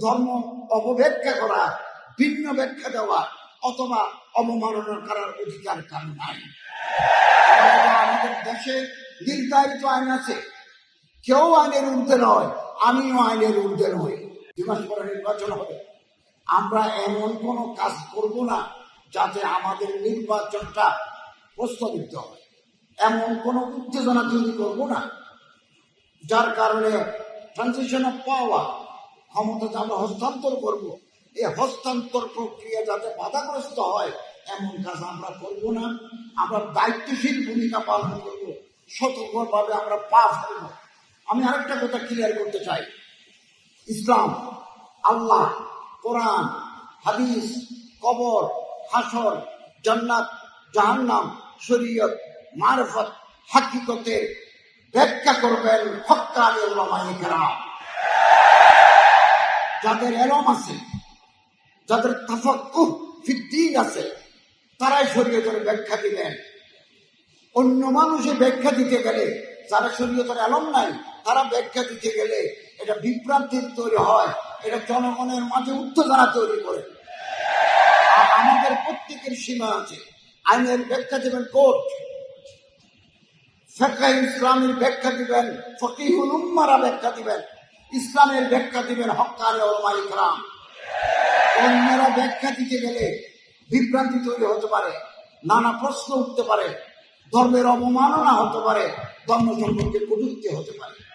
ধর্ম অপব্যাখ্যা করা, ভিন্ন ব্যাখ্যা দেওয়া অথবা অবমাননা করার অধিকার কারণ নাই। আমাদের দেশে নির্ধারিত আইন আছে। কেউ আইনের ঊর্ধ্বে নয়, আমিও আইনের ঊর্ধ্বে নই। দুই মাস পরে নির্বাচন হবে। আমরা এমন কোনো কাজ করব না যাতে আমাদের নির্বাচনটা প্রস্তাবিত হয়। এমন কোনো উত্তেজনা তৈরি করব না। যার কারণে ট্রানজিশন অফ পাওয়া ক্ষমতা আমরা হস্তান্তর করব এই হস্তান্তর প্রক্রিয়া যাতে বাধাগ্রস্ত হয় এমন কাজ আমরা করব না আমরা দায়িত্বশীল ভূমিকা পালন করব সতর্কভাবে আমরা পা ফেলব আমি আরেকটা কথা ক্লিয়ার করতে চাই। ইসলাম, আল্লাহ, কোরআন, হাদিস, কবর হাসর জান্নাত, জাহান্নাম, শরীয়ত, মারফত, হাকিকতে ব্যাখ্যা করবেন হকানি ওলামায়ে কেরাম। যাদের এলম আছে, যাদের ফিদ্দিন আছে, তারাই শরীয়তের ব্যাখ্যা দিবেন। অন্য মানুষে ব্যাখ্যা দিতে গেলে, যারা শরীয়তের এলম নাই, তারা ব্যাখ্যা দিতে গেলে এটা বিভ্রান্তির তৈরি হয়, এটা জনগণের মাঝে উত্তেজনা তৈরি করে। আর আমাদের প্রত্যেকের সীমা আছে, আইনের ব্যাখ্যা দেবেন কোর্ট ফেকা ইসলামের ব্যাখ্যা দিবেন, ফকিহুল উম্মারা ব্যাখ্যা দিবেন। ইসলামের ব্যাখ্যা দিবেন হকারে ওলমা ইকরাম অন্যরা ব্যাখ্যা দিতে গেলে বিভ্রান্তি তৈরি হতে পারে, নানা প্রশ্ন উঠতে পারে, ধর্মের অবমাননা হতে পারে ধর্ম সম্পর্কে কটুক্তি হতে পারে।